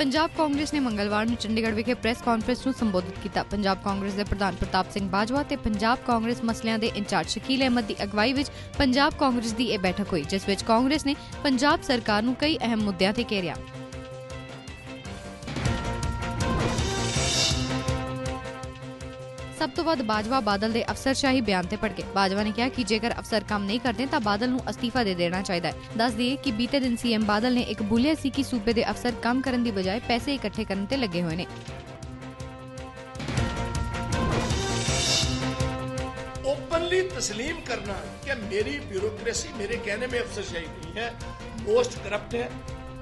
ਪੰਜਾਬ ਕਾਂਗਰਸ ਨੇ ਮੰਗਲਵਾਰ ਨੂੰ ਚੰਡੀਗੜ੍ਹ ਵਿਖੇ ਪ੍ਰੈਸ ਕਾਨਫਰੰਸ ਨੂੰ ਸੰਬੋਧਿਤ ਕੀਤਾ। ਪੰਜਾਬ ਕਾਂਗਰਸ ਦੇ ਪ੍ਰਧਾਨ ਪ੍ਰਤਾਪ ਸਿੰਘ ਬਾਜਵਾ ਤੇ ਪੰਜਾਬ ਕਾਂਗਰਸ ਮਸਲਿਆਂ ਦੇ ਇੰਚਾਰਜ ਸ਼ਕੀਲ ਅਹਿਮਦ ਦੀ ਅਗਵਾਈ ਵਿੱਚ ਪੰਜਾਬ ਕਾਂਗਰਸ ਦੀ ਇਹ ਬੈਠਕ ਹੋਈ, ਜਿਸ ਵਿੱਚ ਕਾਂਗਰਸ ਨੇ ਪੰਜਾਬ ਸਰਕਾਰ ਨੂੰ ਕਈ ਅਹਿਮ ਮੁੱਦਿਆਂ ਤੇ ਘੇਰਿਆ। ਸਭ ਤੋਂ ਵੱਧ ਬਾਜਵਾ ਬਾਦਲ ਦੇ ਅਫਸਰਸ਼ਾਹੀ ਬਿਆਨ ਤੇ ਭੜਕੇ ਬਾਜਵਾ ਨੇ ਕਿਹਾ ਕਿ ਜੇਕਰ ਅਫਸਰ ਕੰਮ ਨਹੀਂ ਕਰਦੇ ਤਾਂ ਬਾਦਲ ਨੂੰ ਅਸਤੀਫਾ ਦੇ ਦੇਣਾ ਚਾਹੀਦਾ ਹੈ ਦੱਸ ਦਈਏ ਕਿ ਬੀਤੇ ਦਿਨ ਸੀਐਮ ਬਾਦਲ ਨੇ ਇੱਕ ਬੁਲਿਆ ਸੀ ਕਿ ਸੂਬੇ ਦੇ ਅਫਸਰ ਕੰਮ ਕਰਨ ਦੀ ਬਜਾਏ ਪੈਸੇ ਇਕੱਠੇ ਕਰਨ ਤੇ ਲੱਗੇ ਹੋਏ ਨੇ ओपनली तस्लीम करना कि मेरी ब्यूरोक्रेसी मेरे कहने में अफसरशाही नहीं है मोस्ट करप्ट है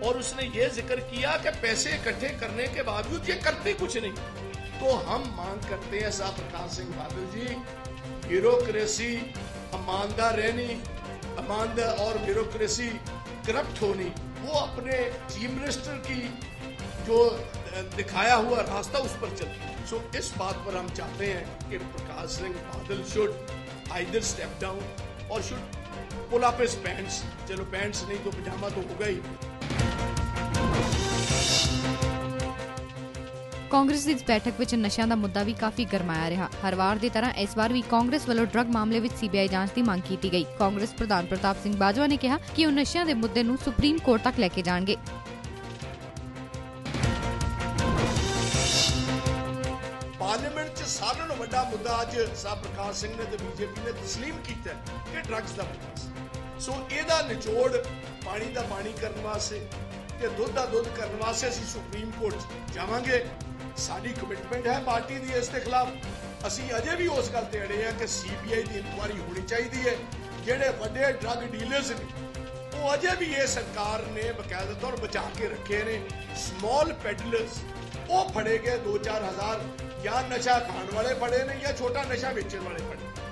और उसने ये जिक्र किया कि पैसे इकट्ठे करने के बावजूद ये करते कुछ नहीं तो हम मांग करते हैं साहब प्रकाश सिंह बादल जी ब्यूरोक्रेसी ईमानदार रहनी ईमानदार और ब्यूरोक्रेसी करप्ट होनी, वो अपने चीफ मिनिस्टर की जो दिखाया हुआ रास्ता उस पर चलती सो इस बात पर हम चाहते हैं कि Prakash Singh Badal should either step down और शुड पुल अप पैंट्स चलो पैंट्स नहीं तो पजामा तो होगा ही ਕਾਂਗਰਸ ਦੀ ਇਸ ਬੈਠਕ ਵਿੱਚ ਨਸ਼ਿਆਂ ਦਾ ਮੁੱਦਾ ਵੀ ਕਾਫੀ ਗਰਮਾਇਆ ਰਿਹਾ ਹਰ ਵਾਰ ਦੀ ਤਰ੍ਹਾਂ ਇਸ ਵਾਰ ਵੀ ਕਾਂਗਰਸ ਵੱਲੋਂ ਡਰੱਗ ਮਾਮਲੇ ਵਿੱਚ ਸੀਬੀਆਈ ਜਾਂਚ ਦੀ ਮੰਗ ਕੀਤੀ ਗਈ ਕਾਂਗਰਸ ਪ੍ਰਧਾਨ ਪ੍ਰਤਾਪ ਸਿੰਘ ਬਾਜਵਾ ਨੇ ਕਿਹਾ ਕਿ ਉਹ ਨਸ਼ਿਆਂ ਦੇ ਮੁੱਦੇ ਨੂੰ ਸੁਪਰੀਮ ਕੋਰਟ ਤੱਕ ਲੈ ਕੇ ਜਾਣਗੇ ਪਾਰਲੀਮੈਂਟ 'ਚ ਸਾਰਿਆਂ ਨਾਲੋਂ ਵੱਡਾ ਮੁੱਦਾ ਅੱਜ ਸਾਹਿਬ ਪ੍ਰਕਾਸ਼ ਸਿੰਘ ਨੇ ਤੇ ਬੀਜੇਪੀ ਨੇ تسلیم ਕੀਤਾ ਹੈ ਕਿ ਡਰੱਗਸ ਦਾ ਮੁੱਦਾ ਸੀ। ਸੋ ਇਹਦਾ ਨਿਚੋੜ ਪਾਣੀ ਦਾ ਪਾਣੀ ਕਰਨ ਵਾਸਤੇ ਤੇ ਦੁੱਧ ਦਾ ਦੁੱਧ ਕਰਨ ਵਾਸਤੇ ਅਸੀਂ ਸੁਪਰੀਮ ਕੋਰਟ 'ਚ ਜਾਵਾਂਗੇ ਸਾਡੀ ਕਮਿਟਮੈਂਟ ਹੈ ਪਾਰਟੀ ਦੀ ਇਸ ਦੇ ਖਿਲਾਫ। ਅਸੀਂ ਅਜੇ ਵੀ ਉਸ ਗੱਲ ਤੇ ਅੜੇ ਹਾਂ ਕਿ ਸੀਬੀਆਈ ਦੀ ਇਨਕੁਆਇਰੀ ਹੋਣੀ ਚਾਹੀਦੀ ਹੈ। ਜਿਹੜੇ ਵੱਡੇ ਡਰੱਗ ਡੀਲਰਸ ਨੇ, ਉਹ ਅਜੇ ਵੀ ਇਹ ਸਰਕਾਰ ਨੇ ਬਕਾਇਦਾ ਤੌਰ ਬਚਾ ਕੇ ਰੱਖੇ ਨੇ। ਸਮਾਲ ਪੈਡਲਰਸ ਉਹ ਫੜੇ ਗਏ 2-4000 ਜਾਂ ਨਸ਼ਾ ਖਾਣ ਵਾਲੇ ਫੜੇ ਨੇ ਜਾਂ ਛੋਟਾ ਨਸ਼ਾ ਵੇਚਣ ਵਾਲੇ ਫੜੇ